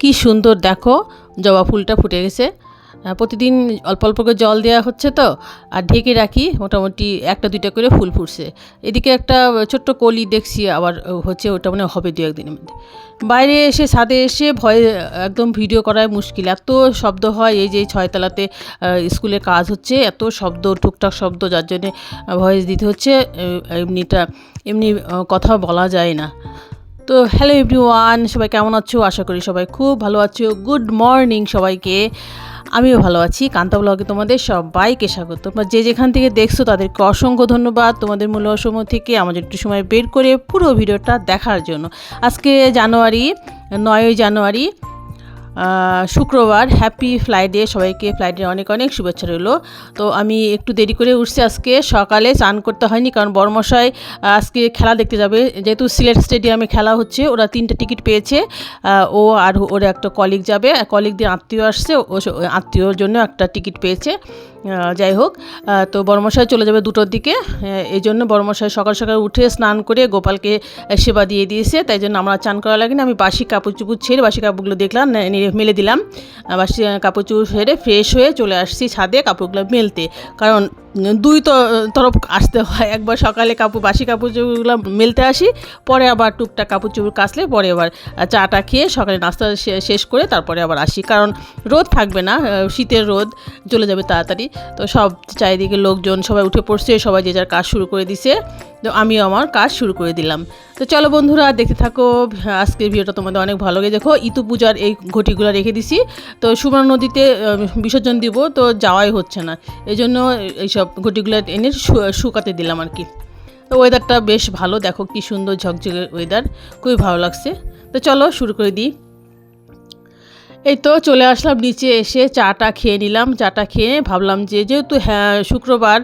কি সুন্দর দেখো জবা ফুলটা ফুটে গেছে। প্রতিদিন অল্প অল্প করে জল দেওয়া হচ্ছে তো, আর ঢেকে রাখি, মোটামুটি একটা দুইটা করে ফুল ফুটছে। এদিকে একটা ছোট্ট কলি দেখছি আবার হচ্ছে ওটা মানে হবে দু একদিনের মধ্যে। বাইরে এসে ছাদে এসে ভয়ে একদম ভিডিও করায় মুশকিল। এত শব্দ হয়, এই যে ছয়তলাতে স্কুলে কাজ হচ্ছে, এত শব্দ, টুকটাক শব্দ, যার জন্যে ভয়েস দিতে হচ্ছে এমনিটা, এমনি কথা বলা যায় না। তো হ্যালো এভরিওয়ান সবাই কেমন আছো? আশা করি সবাই খুব ভালো আছো। গুড মর্নিং সবাইকে। আমিও ভালো আছি। কান্তা ব্লগে তোমাদের সবাইকে স্বাগত। তোমরা যে যেখান থেকে দেখছ, তাদেরকে অসংখ্য ধন্যবাদ। তোমাদের মূল্য সময় থেকে আমাদের একটু সময় বের করে পুরো ভিডিওটা দেখার জন্য। আজকে জানুয়ারি, নয়ই জানুয়ারি শুক্রবার হ্যাপি ফ্লাইডে সবাইকে ফ্লাইডে অনেক অনেক শুভেচ্ছা রইল। তো আমি একটু দেরি করে উঠছি আজকে, সকালে চান করতে হয়নি কারণ বর্মশাই আজকে খেলা দেখতে যাবে। যেহেতু সিলেট স্টেডিয়ামে খেলা হচ্ছে, ওরা তিনটা টিকিট পেয়েছে ও আর ওর একটা কলিগ যাবে কলিগদের আত্মীয় আসছে, ও আত্মীয়র জন্য একটা টিকিট পেয়েছে। যাই হোক তো বর্মশাই চলে যাবে দুটোর দিকে। এই জন্য বর্মশাই সকাল সকাল উঠে স্নান করে গোপালকে সেবা দিয়ে দিয়েছে। তাই জন্য আমরা চান করা লাগেনি। আমি বাসি কাপড় চুপুর ছেড়ে, বাসি কাপড়গুলো দেখলাম মেলে দিলাম। বাসি কাপড় চুপুর ছেড়ে ফ্রেশ হয়ে চলে আসছি ছাদে কাপড়গুলো মেলতে। কারণ দুই তরফ আসতে হয়। একবার সকালে কাপড় বাসি কাপড় চুপড়গুলো মেলতে আসি, পরে আবার টুকটাক কাপড় চুপড় কাচলে পরে আবার চাটা খেয়ে সকালে নাস্তা শেষ করে তারপরে আবার আসি। কারণ রোদ থাকবে না শীতের রোদ চলে যাবে তাড়াতাড়ি। তো সব চারিদিকে লোকজন সবাই উঠে পড়ছে, সবাই যে যার কাজ শুরু করে দিছে। তো আমিও আমার কাজ শুরু করে দিলাম। তো চলো বন্ধুরা, দেখতে থাকো। আজকের ভিডিওটা তোমাদের অনেক ভালো লাগে দেখো। ইতু পূজার এই ঘটিগুলো রেখে দিছি। তো সুবর্ণ নদীতে বিসর্জন দিব, তো যাওয়াই হচ্ছে না। এই জন্য এইসব ঘটিগুলো এনে শুকাতে দিলাম আর কি। তো ওয়েদারটা বেশ ভালো, দেখো কি সুন্দর ঝকঝকে ওয়েদার খুবই ভালো লাগছে। তো চলো শুরু করে দিই। এই তো চলে আসলাম, নিচে এসে চাটা খেয়ে নিলাম। চাটা খেয়ে ভাবলাম যে যেহেতু হ্যাঁ শুক্রবার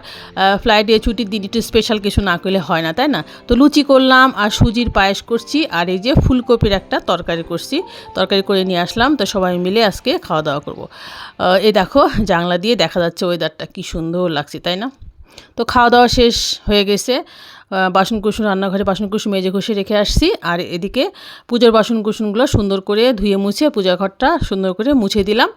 ফ্লাইটে ছুটির দিন, একটু স্পেশাল কিছু না করলে হয় না, তাই না? তো লুচি করলাম আর সুজির পায়েস করছি আর এই যে ফুলকপির একটা তরকারি করছি। তরকারি করে নিয়ে আসলাম, তো সবাই মিলে আজকে খাওয়া দাওয়া করব এই দেখো, জানলা দিয়ে দেখা যাচ্ছে ওয়েদারটা কি সুন্দর লাগছে, তাই না? তো খাওয়া দাওয়া শেষ হয়ে গেছে। আহ, বাসন কুসুন রান্নাঘরে বাসন কুসুন মেজে ঘষে রেখে আসছি। আর এদিকে পুজোর বাসন কুসুনগুলো সুন্দর করে ধুয়ে মুছে পূজা ঘরটা সুন্দর করে মুছে দিলাম।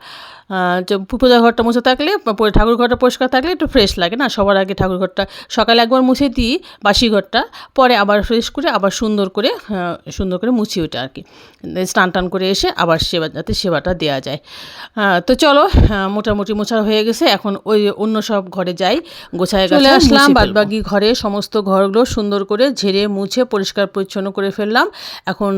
পূজা ঘরটা মুছে থাকলে ঠাকুর ঘরটা পরিষ্কার থাকলে একটু ফ্রেশ লাগে না? সবার আগে ঠাকুর ঘরটা সকালে একবার মুছে দিই বাসি ঘরটা পরে আবার ফ্রেশ করে আবার সুন্দর করে সুন্দর করে মুছি ওটা আর কি। স্নান টান করে এসে আবার সেবা যাতে সেবাটা দেওয়া যায়। তো চলো মোটামুটি মোছা হয়ে গেছে। এখন ওই অন্য সব ঘরে যাই গোছায় চলে আসলাম বাদবাকি ঘরে সমস্ত ঘরগুলো সুন্দর করে ঝেড়ে মুছে পরিষ্কার পরিচ্ছন্ন করে ফেললাম। এখন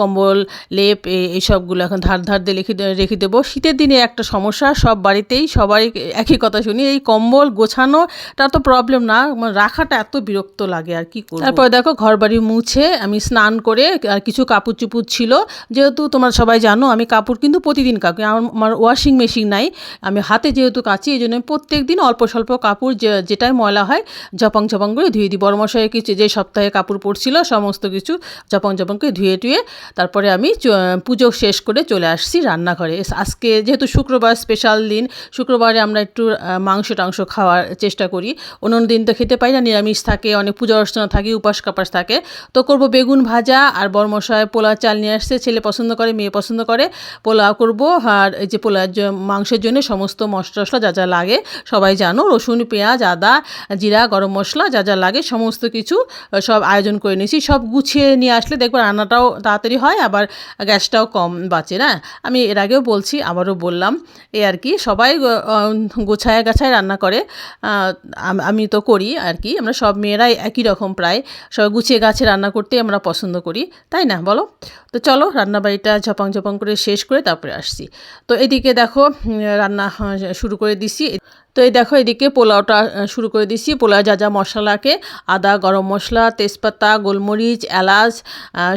কম্বল লেপ এইসবগুলো এখন ধার ধার দিয়ে রেখে রেখে দেবো। শীতের দিনে একটা সমস্যা সব বাড়িতেই সবাই একই কথা শুনি, এই কম্বল গোছানোটা তো প্রবলেম না আমার রাখাটা এত বিরক্ত লাগে আর কি তারপর দেখো ঘর বাড়ি মুছে আমি স্নান করে, আর কিছু কাপড় চুপুর ছিল, যেহেতু তোমরা সবাই জানো আমি কাপড় কিন্তু প্রতিদিন কাকি আমার ওয়াশিং মেশিন নাই, আমি হাতে যেহেতু কাচি, এই জন্য প্রত্যেক দিন অল্প স্বল্প কাপড় যে, যেটাই ময়লা হয় জপাং জপাং করে ধুয়ে দিই। বড় মশাই কিছু যে সপ্তাহে কাপড় পরছিল, সমস্ত কিছু জপাং জপাং করে ধুয়ে টুয়ে, তারপরে আমি পুজো শেষ করে চলে আসছি রান্নাঘরে। আজকে যেহেতু শুক্রবার স্পেশাল দিন। শুক্রবারে আমরা একটু মাংস টাংস খাওয়ার চেষ্টা করি। অন্য অন্য দিন তো খেতে পাই না, নিরামিষ থাকে, অনেক পূজা অর্চনা থাকে, উপাস কাপাস থাকে। তো করব বেগুন ভাজা আর বরমশায় পোলা চাল নিয়ে আসছে, ছেলে পছন্দ করে, মেয়ে পছন্দ করে। পোলাও করব আর এই যে পোলার মাংসের জন্য সমস্ত মশলা টশলা যা যা লাগে, সবাই জানো, রসুন, পেঁয়াজ, আদা, জিরা, গরম মশলা যা যা লাগে, সমস্ত কিছু সব আয়োজন করে নিয়েছি। সব গুছিয়ে নিয়ে আসলে দেখব রান্নাটাও তাড়াতাড়ি হয়, আবার গ্যাসটাও কম বাঁচে, না? আমি এর আগেও বলছি, আবারও বললাম। এই আর কি, সবাই গোছায় গাছায় রান্না করে। আমি তো করি আর কি, আমরা সব মেয়েরাই একই রকম প্রায়। সবাই গুছিয়ে গাছে রান্না করতে আমরা পছন্দ করি, তাই না বলো? তো চলো, রান্নাবাড়িটা ঝপাং ঝপাং করে শেষ করে তারপরে আসছি। তো এদিকে দেখো রান্না শুরু করে দিছি। তো এই দেখো এদিকে পোলাওটা শুরু করে দিচ্ছি। পোলাও যা যা মশলাকে, আদা, গরম মশলা, তেজপাতা, গোলমরিচ, এলাচ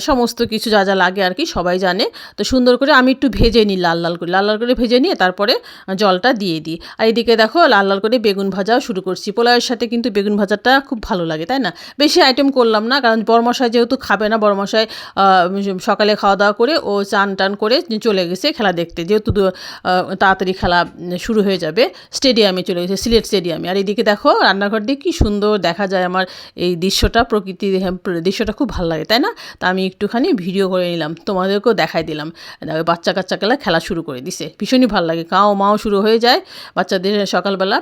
সমস্ত কিছু যা যা লাগে আর কি, সবাই জানে। তো সুন্দর করে আমি একটু ভেজে নিই লাল লাল করে। লাল লাল করে ভেজে নিয়ে তারপরে জলটা দিয়ে দিই। আর এদিকে দেখো লাল লাল করে বেগুন ভাজাও শুরু করছি। পোলাওয়ের সাথে কিন্তু বেগুন ভাজাটা খুব ভালো লাগে, তাই না? বেশি আইটেম করলাম না, কারণ বরমশাই যেহেতু খাবে না, বরমশাই সকালে খাওয়া দাওয়া করে ও চান টান করে চলে গেছে খেলা দেখতে। যেহেতু তাড়াতাড়ি খেলা শুরু হয়ে যাবে, স্টেডিয়ামে চলে গেছে সিলেট স্টেডিয়ামে। আর এদিকে দেখো রান্নাঘর দিয়ে কী সুন্দর দেখা যায় আমার এই দৃশ্যটা প্রকৃতি হ্যাঁ, দৃশ্যটা খুব ভালো লাগে তাই না? তা আমি একটুখানি ভিডিও করে নিলাম তোমাদেরকেও দেখাই দিলাম। বাচ্চা কাচ্চাকেলা খেলা শুরু করে দিছে ভীষণই ভালো লাগে কাও মাও শুরু হয়ে যায় বাচ্চাদের সকালবেলা।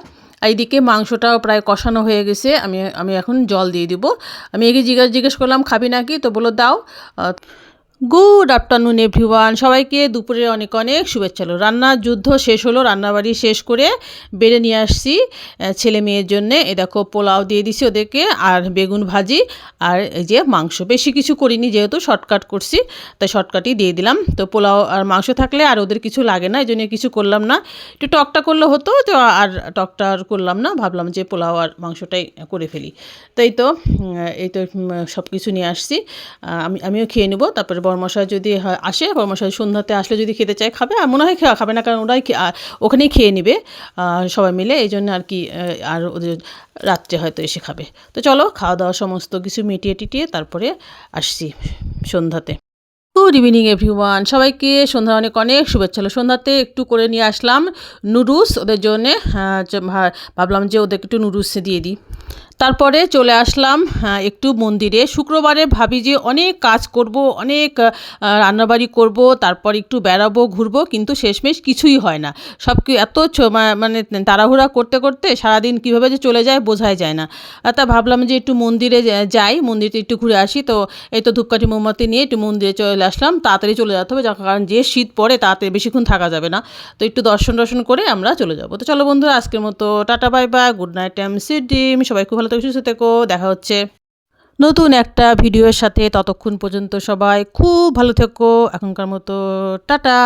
এইদিকে মাংসটাও প্রায় কষানো হয়ে গেছে আমি আমি এখন জল দিয়ে দিব। আমি একে জিজ্ঞেস জিজ্ঞেস করলাম খাবি নাকি? তো বলো দাও। গুড আফটারনুন এভরিওয়ান সবাইকে দুপুরে অনেক অনেক শুভেচ্ছা। হলো রান্নার যুদ্ধ শেষ হলো, রান্নাবাড়ি শেষ করে বেড়ে নিয়ে আসছি ছেলে মেয়ের জন্যে। এ দেখো, পোলাও দিয়ে দিছি ওদেরকে, আর বেগুন ভাজি, আর এই যে মাংস। বেশি কিছু করিনি, যেহেতু শর্টকাট করছি, তাই শর্টকাটই দিয়ে দিলাম। তো পোলাও আর মাংস থাকলে আর ওদের কিছু লাগে না, এই জন্য কিছু করলাম না। একটু টকটা করলে হতো, তো আর টকটা আর করলাম না। ভাবলাম যে পোলাও আর মাংসটাই করে ফেলি। তাই তো এই তো সব কিছু নিয়ে আসছি। আমি, আমিও খেয়ে নেব, তারপরে বরমশাই যদি হয়- আসে বরমশাই সন্ধ্যাতে আসলে যদি খেতে চায় খাবে আর মনে হয় খা- খাবে না কারণ ওরাই ওখানেই খেয়ে নেবে সবাই মিলে এই জন্য আর কি আর ওদের রাত্রে হয়তো এসে খাবে। তো চলো খাওয়া দাওয়া সমস্ত কিছু মিটিয়ে টিটিয়ে তারপরে আসছি সন্ধ্যাতে। গুড ইভিনিং এভরিওয়ান সবাইকে সন্ধ্যা অনেক অনেক শুভেচ্ছা সন্ধ্যাতে একটু করে নিয়ে আসলাম নুডলস ওদের জন্যে আহ, যে- ভা- ভাবলাম যে ওদেরকে একটু নুডলস দিয়ে দিই। তারপরে চলে আসলাম একটু মন্দিরে। শুক্রবারে ভাবি যে অনেক কাজ করব, অনেক রান্নাবাড়ি করব, তারপর একটু বেড়াবো, ঘুরবো, কিন্তু শেষমেশ কিছুই হয় না। সব এত মানে তাড়াহুড়া করতে করতে সারাদিন কীভাবে যে চলে যায় বোঝাই যায় না। তা ভাবলাম যে একটু মন্দিরে যাই মন্দিরে একটু ঘুরে আসি। তো এই তো ধূপকাঠি মোমবাতি নিয়ে একটু মন্দিরে চলে আসলাম। তাড়াতাড়ি চলে যেতে হবে কারণ যে শীত পড়ে তাড়াতাড়ি বেশিক্ষণ থাকা যাবে না। তো একটু দর্শন দর্শন করে আমরা চলে যাব। তো চলো বন্ধুরা, আজকের মতো tata, bye bye, good night time সিডিম সবাই খুব ভালো থেকো সুস্থ থেকো দেখা হচ্ছে। নতুন একটা ভিডিওর সাথে ততক্ষণ পর্যন্ত সবাই খুব ভালো থেকো। এখনকার মতো টাটা।